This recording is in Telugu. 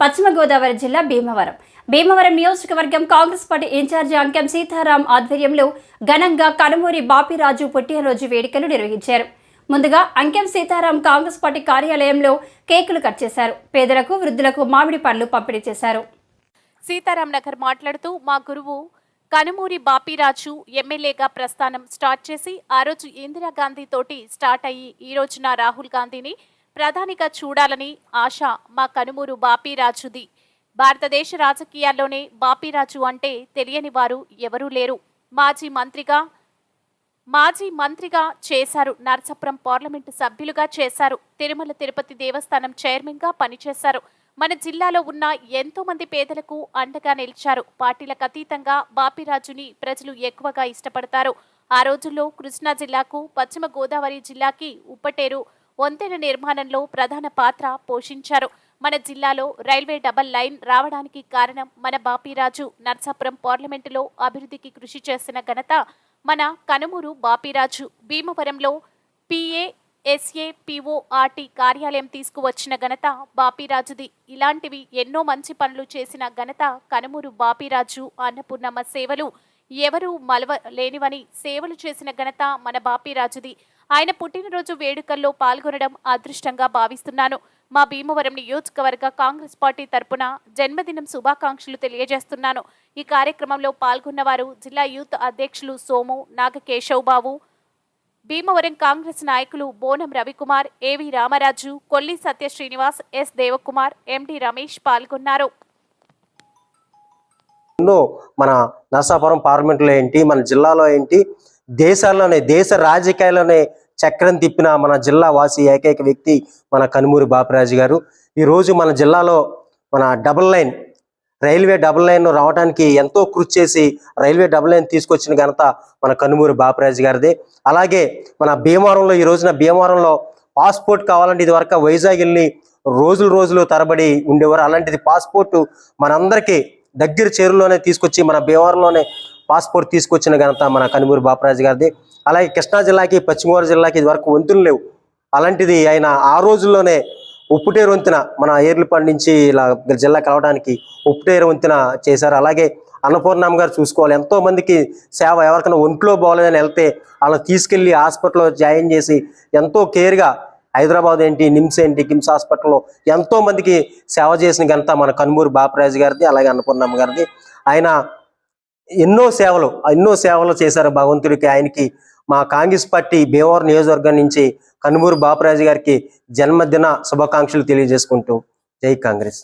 పశ్చిమ గోదావరి జిల్లా భీమవరం. భీమవరం నియోజకవర్గం Congress party in charge Ankem Sitaram ఆధ్వర్యంలో ఘనంగా కనుమూరి బాపిరాజు పుట్టినరోజు వేడుకలు నిర్వహించారు. ముందుగా అంకెం సీతారాం కాంగ్రెస్ పార్టీ కార్యాలయంలో కేకులు కట్ చేశారు. పేదలకు వృద్ధులకు మామిడి పండ్లు పంపిణీ చేశారు. సీతారాం నగర్ మాట్లాడుతూ మా గురువు కనుమూరి బాపిరాజు ఎమ్మెల్యేగా ప్రస్థానం స్టార్ట్ చేసి ఆ రోజు ఇందిరాగాంధీ తోటి స్టార్ట్ అయ్యి ఈ రోజున రాహుల్ గాంధీని ప్రధానిగా చూడాలని ఆశ మా కనుమూరు బాపీరాజుది. భారతదేశ రాజకీయాల్లోనే బాపీరాజు అంటే తెలియని వారు ఎవరూ లేరు. మాజీ మంత్రిగా మాజీ మంత్రిగా చేశారు నరసాపురం పార్లమెంటు సభ్యులుగా చేశారు. తిరుమల తిరుపతి దేవస్థానం చైర్మన్గా పనిచేశారు. మన జిల్లాలో ఉన్న ఎంతో మంది పేదలకు అండగా నిలిచారు. పార్టీలకు అతీతంగా బాపిరాజుని ప్రజలు ఎక్కువగా ఇష్టపడతారు. ఆ రోజుల్లో కృష్ణా జిల్లాకు పశ్చిమ గోదావరి జిల్లాకి ఉప్పటేరు వంతెన నిర్మాణంలో ప్రధాన పాత్ర పోషించారు. మన జిల్లాలో రైల్వే డబల్ లైన్ రావడానికి కారణం మన బాపిరాజు. నర్సాపురం పార్లమెంటులో అభివృద్ధికి కృషి చేసిన ఘనత మన కనుమూరు బాపిరాజు. భీమవరంలో పిఏ ఎస్ఏపిఓఆర్టీ కార్యాలయం తీసుకువచ్చిన ఘనత బాపిరాజుది. ఇలాంటివి ఎన్నో మంచి పనులు చేసిన ఘనత కనుమూరు బాపిరాజు అన్నపూర్ణమ్మ సేవలు. ఎవరూ మలవ లేనివని సేవలు చేసిన ఘనత మన బాపిరాజుది. ఆయన పుట్టినరోజు వేడుకల్లో పాల్గొనడం అదృష్టంగా భావిస్తున్నాను. మా భీమవరం నియోజకవర్గ కాంగ్రెస్ పార్టీ తరపున జన్మదినం శుభాకాంక్షలు తెలియజేస్తున్నాను. ఈ కార్యక్రమంలో పాల్గొన్నవారు జిల్లా యూత్ అధ్యక్షులు సోము నాగకేశవ్ బాబు భీమవరం కాంగ్రెస్ నాయకులు Bonam Ravikumar AV Ramaraju Kolli Satya Srinivas S Devakumar MD Ramesh పాల్గొన్నారు. మన నర్సాపురం పార్లమెంట్లో ఏంటి మన జిల్లాలో ఏంటి దేశాల్లోనే దేశ రాజకీయాల్లోనే చక్రం తిప్పిన మన జిల్లా వాసి ఏకైక వ్యక్తి మన కనుమూరి బాపిరాజు గారు. ఈరోజు మన జిల్లాలో మన double line railway double line రావడానికి ఎంతో కృషి చేసి రైల్వే డబుల్ లైన్ తీసుకొచ్చిన ఘనత మన కనుమూరి బాపిరాజు గారిదే. అలాగే మన భీమవరంలో ఈ రోజున భీమవరంలో పాస్పోర్ట్ కావాలంటే ఇది వరకు వైజాగ్ వెళ్ళి రోజులు రోజులు తరబడి ఉండేవారు. అలాంటిది పాస్పోర్ట్ మనందరికీ దగ్గర చేరులోనే తీసుకొచ్చి మన భీమవరంలోనే పాస్పోర్ట్ తీసుకొచ్చిన ఘనత మన కనుమూరి బాపరాజు గారిది. అలాగే కృష్ణా జిల్లాకి పశ్చిమ గోదావరి జిల్లాకి ఇదివరకు వంతులు లేవు. అలాంటిది ఆయన ఆ రోజుల్లోనే ఉప్పుటేరు వంతెన మన ఏర్లపాడు నుంచి ఇలా జిల్లా కలవడానికి ఉప్పుటేరు వంతెన చేశారు. అలాగే అన్నపూర్ణమ్మ గారు చూసుకోవాలి. ఎంతో మందికి సేవ ఎవరికైనా ఒంట్లో బాగోలేదని వెళ్తే వాళ్ళని తీసుకెళ్ళి హాస్పిటల్లో జాయిన్ చేసి ఎంతో కేర్గా హైదరాబాద్ ఏంటి నిమ్స్ ఏంటి కిమ్స్ హాస్పిటల్లో ఎంతో మందికి సేవ చేసిన ఘనత మన కనుమూరు బాపరాజు గారిది అలాగే అన్నపూర్ణమ్మ గారిది. ఆయన ఎన్నో సేవలు ఎన్నో సేవలు చేశారు భగవంతుడికి ఆయనకి. మా కాంగ్రెస్ పార్టీ భీమవరం నియోజకవర్గం నుంచి కనుమూరు బాపరాజు గారికి జన్మదిన శుభాకాంక్షలు తెలియజేసుకుంటూ జై కాంగ్రెస్.